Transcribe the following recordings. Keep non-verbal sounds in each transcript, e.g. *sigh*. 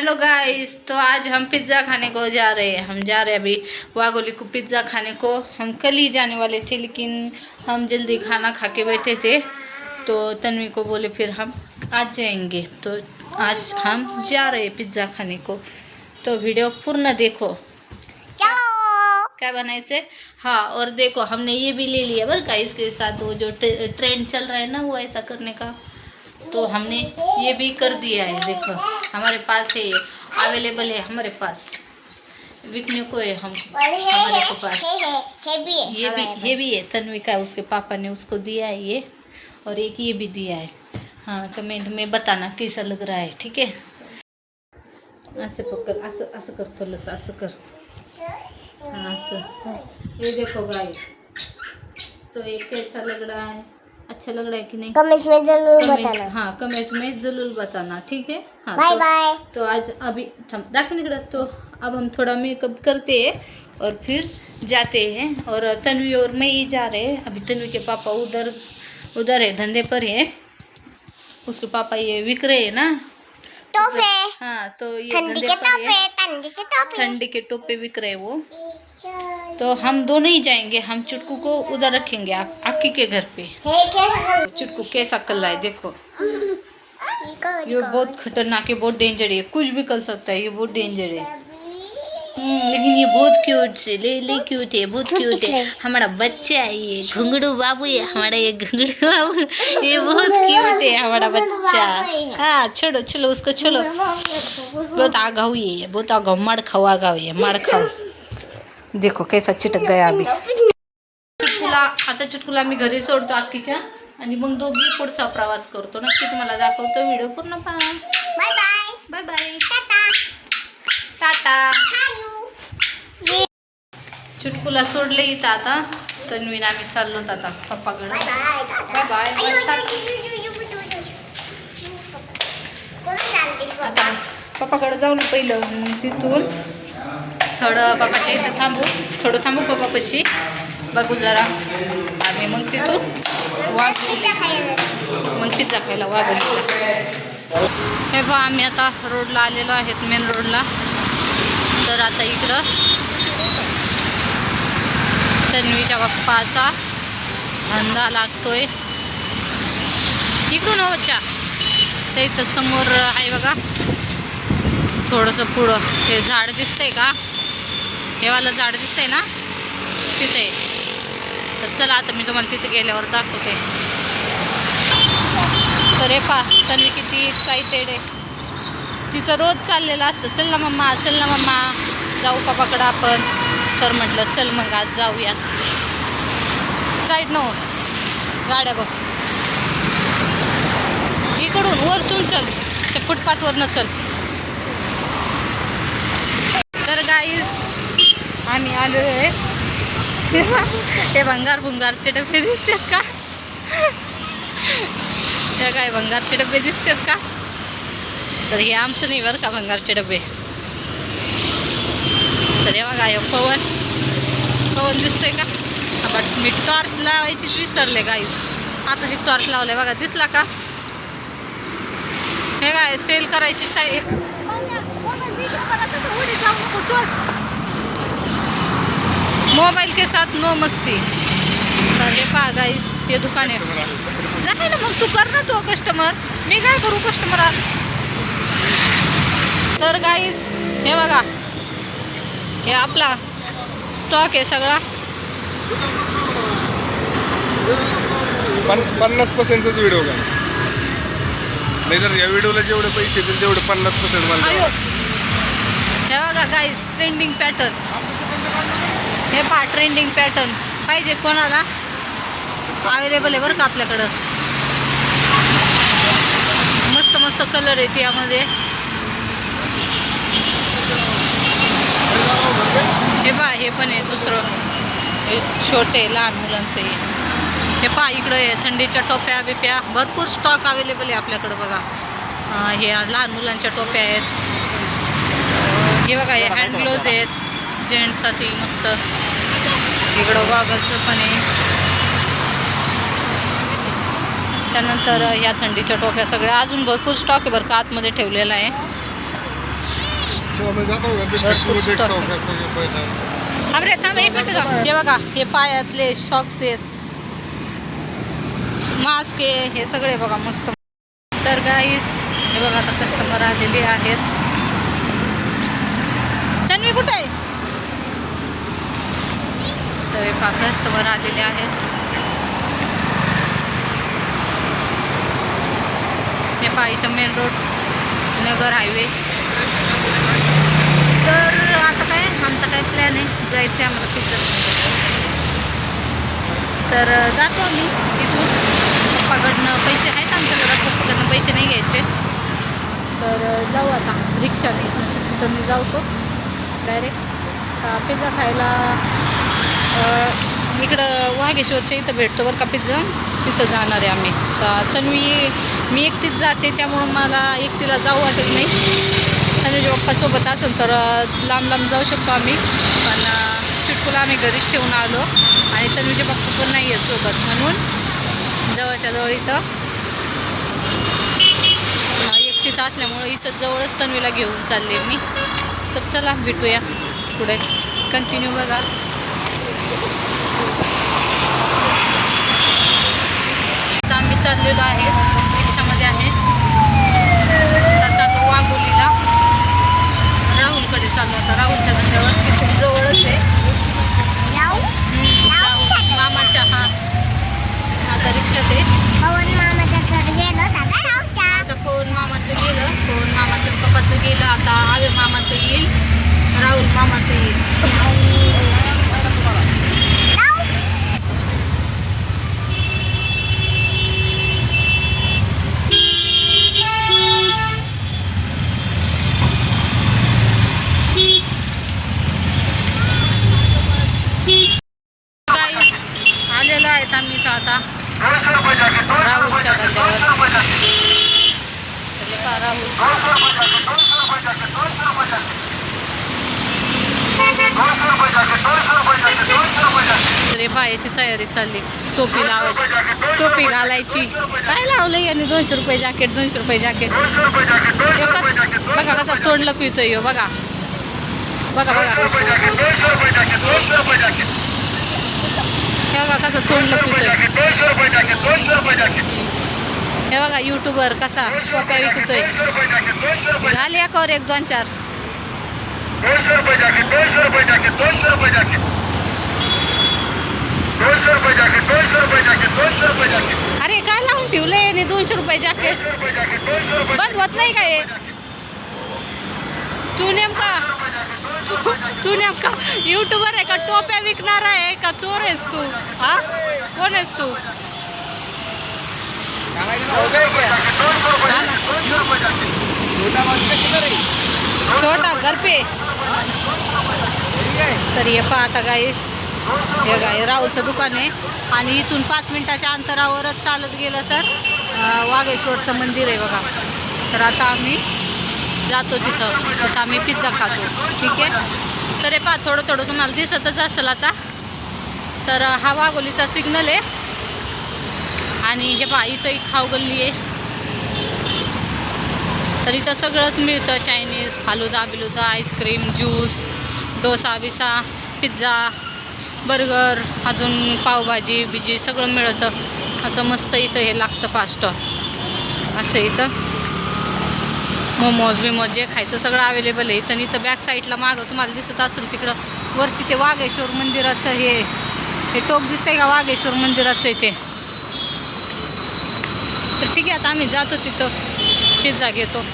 Hello guys तो आज हम pizza खाने को जा रहे हैं। हम जा रहे हैं अभी वागोली को पिज़्ज़ा खाने को। हम कल ही जाने वाले थे, लेकिन हम जल्दी खाना खा के बैठे थे। तो तन्वी को बोले फिर हम आज जाएँगे। तो आज हम जा रहे हैं पिज़्ज़ा खाने को। तो वीडियो पूर्ण देखो। क्या बनाए से हाँ और देखो, हमने ये भी ले लिया। बर का इसके साथ वो जो ट्रेंड चल रहा है ना, वो ऐसा करने का। तो हमने ये भी कर दिया है, देखो। हमारे पास है ये अवेलेबल है हमारे पास। बिकने को है हम, हमारे को पास। ये भी ये भी है तन्वी उसके पापा ने उसको दिया है ये, और एक ये भी दिया है। हाँ कमेंट में बताना कैसा लग रहा है, ठीक है? असं पकड़ असं असं कर थोडंसं असं कर। हाँ असं ये देखो गाइस तो ये कैसा लग रहा है? अच्छा लग रहा है कि नहीं? कमेंट में ज़रूर बताना। हाँ कमेंट में ज़रूर बताना ठीक है? हाँ बाय तो, बाय। तो आज अभी थम दाखव निकड़ा तो अब हम थोड़ा मेकअप करते हैं और फिर जाते हैं। और तन्वी और मैं ही जा रहे हैं। अभी तन्वी के पापा उधर उधर है धंधे पर है। उसके पापा ये विक रहे हैं ना? टोपे हाँ। तो ये ठंडी के टोपे ठंडी के टोपे ठंडी बिक रहे हैं वो। तो हम दोनों ही जाएँगे हम चुटकू को उधर रखेंगे आप आकी के घर पे। कैसा चुटकू कैसा कल है देखो। ये बहुत खतरनाक है बहुत डेंजर है कुछ भी कर सकता है ये बहुत डेंजर है। हम्म, लेकिन ये बहुत क्यूट से ले ले क्यूट है बहुत क्यूट है। हमारा बच्चा है ये घुंगड़ू बाबू है हमारा ये घुंगड़ू बाबू। ये बहुत क्यूट है हमारा बच्चा। हाँ छोड़ो चलो उसको चलो बहुत आगाऊ है ये बहुत आगाऊ मर खाओ आगाऊ है मार खाओ। देखो कैसा चिटक गया अभी। चुटकुला आता चुटकुला मी घरी सोडतो अक्कीच्या आणि मग दोघी पुढचा प्रवास करतो. नक्की तुम्हाला दाखवतो व्हिडिओ पूर्ण पहा. बाय बाय बाय बाय टाटा चुटकुला सोडले इथं आता. तन्वीन आम्ही चाललो आता पप्पाकडे. बाय बाय पप्पाकडे जाऊ ना पहिलं. तिथून थोडं बाबाच्या इथं थांबू. थोडं थांबू पप्पापाशी बघू जरा. आणि मग तिथून वाघ मग पिझ्झा खायला वाघोलीला हे बा आम्ही आता रोडला आलेलो आहेत मेन रोडला. तर आता इकडं तन्वीच्या बाप्पाचा धंदा लागतोय. इकडून वच्चा ते इथं समोर आहे बघा. थोडंसं पुढं. ते झाड दिसतंय का? हे वालं झाड दिसतंय ना? तिथे. तर चला आता मी तुम्हाला तिथे गेल्यावर दाखवते. तर हे पा त्यांनी किती एक्साइटेड आहे. तिचं रोज चाललेलं असतं. चल ना मम्मा चल ना मम्मा. जाऊ पापाकडं आपण? तर म्हटलं चल मग आज जाऊयात साईड नो हो. गाड्या बघ. इकडून वरतून चल. त्या फुटपाथवरनं चल. तर गाईज आम्ही आलो आहे. ते भंगार भुंगारचे डबे दिसतात का? हे काय भंगारचे डबे दिसतात का? तर हे आमचं नाही बरं का भंगारचे डबे. तर हे बघा पवन. पवन दिसतोय का? बट मी टॉर्च लावायचीच विसरले गाईस आता जी टॉर्च लावले बघा दिसला का? हे काय सेल करायची काय मोबाईल के साथ नो मस्ती. हे पहा गाईस हे दुकान आहे. जाय ना मग तू कर ना तो कस्टमर मी काय करू कस्टमर तर गाईस हे बघा. हे आपला स्टॉक आहे सगळा. पन पन्नास पर्सेंटचाच व्हिडिओ का नाही तर या व्हिडिओला जेवढे पैसे येतील तेवढे पन्नास पर्सेंट मला. हे बघा गाईस ट्रेंडिंग पॅटर्न हे पहा ट्रेंडिंग पॅटर्न पाहिजे कोणाला? अवेलेबल आहे बरं का आपल्याकडं. मस्त मस्त कलर आहेत यामध्ये. हे पहा हे पण आहे दुसरं. हे छोटे लहान मुलांचं हे. हे पहा इकडं आहे थंडीच्या टोप्या बिप्या. भरपूर स्टॉक अवेलेबल आहे आपल्याकडं बघा. हे लहान मुलांच्या टोप्या आहेत. हे बघा हे हँड ग्लोव्ज आहेत. जेंट्ससाठी मस्त इकडं गॉगलचं पण आहे. त्यानंतर ह्या थंडीच्या टोप्या सगळ्या अजून भरपूर स्टॉक आहे बरं का आतमध्ये ठेवलेला आहे. भरपूर छत को? देखता stock हूँ थांब एक मिनिट थांब. बघा हे पायातले शॉक्स आहेत. मास्क आहे हे सगळे बघा मस्त. तर गाईस हे बघा आता कस्टमर आलेले आहेत. तन्वी कुठे आहे? तर हे कस्टमर आलेले आहेत. हे पहा मेन रोड नगर हायवे तर आता काय? आमचा काय प्लॅन आहे? जायचं आहे आम्हाला पिक्चर तर जातो आम्ही तिथून. पप्पाकडनं पैसे आहेत आमच्याकडं पप्पाकडनं पैसे नाही घ्यायचे. तर जाऊ आता. रिक्षाने इथून सिक्स मी जाऊतो. डायरेक्ट पिझ्झा खायला इकडं वाघेश्वरच्या इथं भेटतो बरं का पिझ्झा. तिथं जाणार आहे आम्ही. तर तन्वी मी एकटीच जाते त्यामुळं मला एकटीला जाऊ वाटत नाही. तन्वीच्या पप्पासोबत असेल तर लांब लांब जाऊ शकतो आम्ही. पण चुटकुला आम्ही घरीच ठेवून आलो. आणि तन्वीचे पप्पा पण नाही आहेत सोबत म्हणून जवळच्या जवळ इथं. एकटीच असल्यामुळं इथं जवळच तन्वीला घेऊन चालले मी. तर चला भेटूया पुढे. कंटिन्यू बघा. आम्ही चाललेलो आहे. रिक्षामध्ये आहे. चाललो वाघोलीला. राहुलकडे चाललो आता. राहुलच्या धंद्यावर. तिथून जवळच आहे. राहुल? मामाच्या हा. आता रिक्षात आहे. आता पवन मामाचं गेलं. पवन मामाचं पप्पाचं गेलं. आता आवे मामाचं येईल. राहुल मामाचं येईल गाईस आलेलो आहेत आम्ही इथं आता राहुलच्या धंद्यावर तर हे पहा राहुल पायाची तयारी चालली. टोपी लावायची. टोपी घालायची. काय लावलं याने? दोनशे रुपये जॅकेट दोनशे रुपये जॅकेट बघा कसा तोंडला पितोय यो बघा. बघा बघा. हे बघा कसं तोंडला पितोय हे बघा युट्यूबर कसा टोप्या विकतोय. घाल एकावर एक दोन चार. दोनशे रुपये जॅकेट दोनशे रुपये जॅकेट दोनशे रुपये जॅकेट अरे दोनशे रुपये बंद होत नाही का हे? तू नेमका *laughs* तू- नेमका युट्यूबर आहे का? टोप्या आहे का? चोर आहेस तू, हा? कोण आहेस तू? छोटा घर पे. तर आता गाईस हे काय राहुलचं दुकान आहे. आणि इथून पाच मिनिटाच्या अंतरावरच चालत गेलं तर वाघेश्वरचं मंदिर आहे बघा. तर आता आम्ही जातो तिथं. तिथं आम्ही पिझ्झा खातो. ठीक आहे? तर हे पहा थोडं थोडं तुम्हाला दिसतच असेल आता. तर हा वाघोलीचा सिग्नल आहे. आणि हे पहा इथं खाऊ गल्ली आहे. तर इथं सगळंच मिळतं. चायनीज फालुदा बिलुदा आईस्क्रीम ज्यूस डोसा बिसा पिझ्झा बर्गर अजून पावभाजी बिजी सगळं मिळतं. असं मस्त इथं हे लागतं फास्ट असं इथं. मोमोज बिमोज जे खायचं सगळं अवेलेबल आहे. इथं इथं बॅक साईडला मागं तुम्हाला दिसत असेल तिकडं वरती ते वाघेश्वर मंदिराचं हे हे टोक दिसतंय का? वाघेश्वर मंदिराचं इथे तर ठीक आहे आता आम्ही जातो तिथं. पिझ्झा घेतो.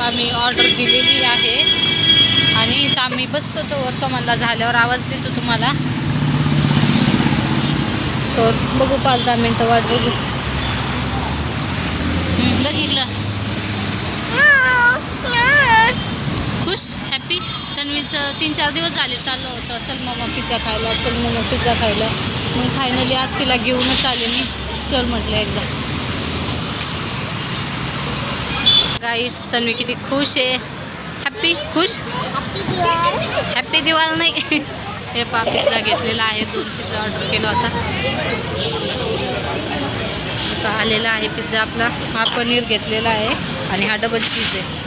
आम्ही ऑर्डर दिलेली आहे. आम्ही बसतो तो म्हणला झाल्यावर आवाज देतो तुम्हाला. तर बघू पाच दहा मिनटं वाट बघू. बघितलं खुश? हॅपी तन्वीचं तीन चार दिवस झाले चाललं होतं. चल मामा पिझ्झा खायला चल मामा पिझ्झा खायला. मग फायनली आज तिला घेऊनच आले मी. चल म्हटलं एकदा. गाईस तन्वी किती खुश आहे. हॅप्पी खुश? हॅपी दिवाळी हॅप्पी दिवाळी नाही. हे पा पिझ्झा घेतलेला आहे. दोन पिझ्झा ऑर्डर केला होता. आता आलेला आहे पिझ्झा आपला. हा पनीर घेतलेला आहे आणि हा डबल चीज आहे.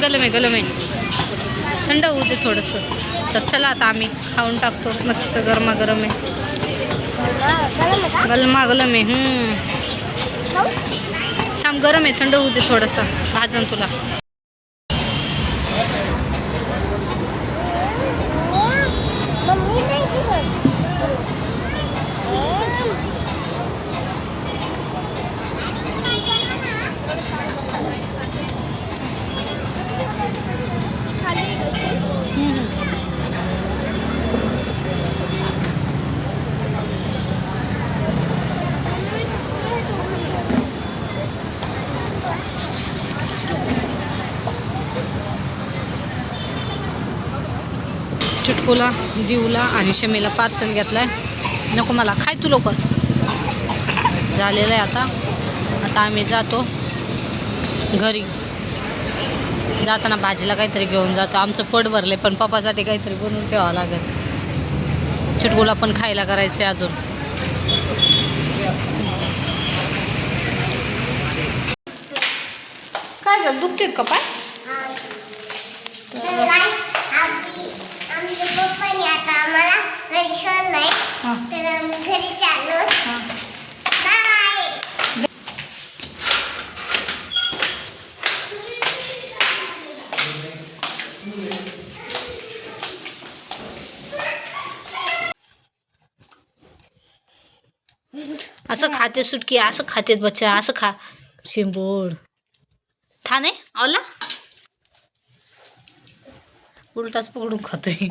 गलम आहे गलम आहे. थंड होऊ दे थोडंसं. तर चला आता आम्ही खाऊन टाकतो. मस्त गरमागरम आहे. गरम आहे गलमा गलम थांब गरम आहे थंड होऊ दे थोडंसं. भाजन तुला. चुटकुला दिवला आणि शमीला पार्सल घेतलाय. नको मला खाय तू लवकर. झालेलं आहे आता. आता आम्ही जातो घरी. जाताना भाजीला काहीतरी घेऊन जातो. आमचं पोट भरले पण पप्पासाठी काहीतरी बनवून ठेवावं लागेल. चुटकुला पण खायला करायचे अजून. काय झालं? दुखतेत का पाय? आम्हाला घरी सोडलंय तर आम्ही घरी चाललो. बाय असं खाते सुटकी असं खातेत बच्चा असं खा. शिंबोड था नाही आवला? उलटाच पकडून खातोय.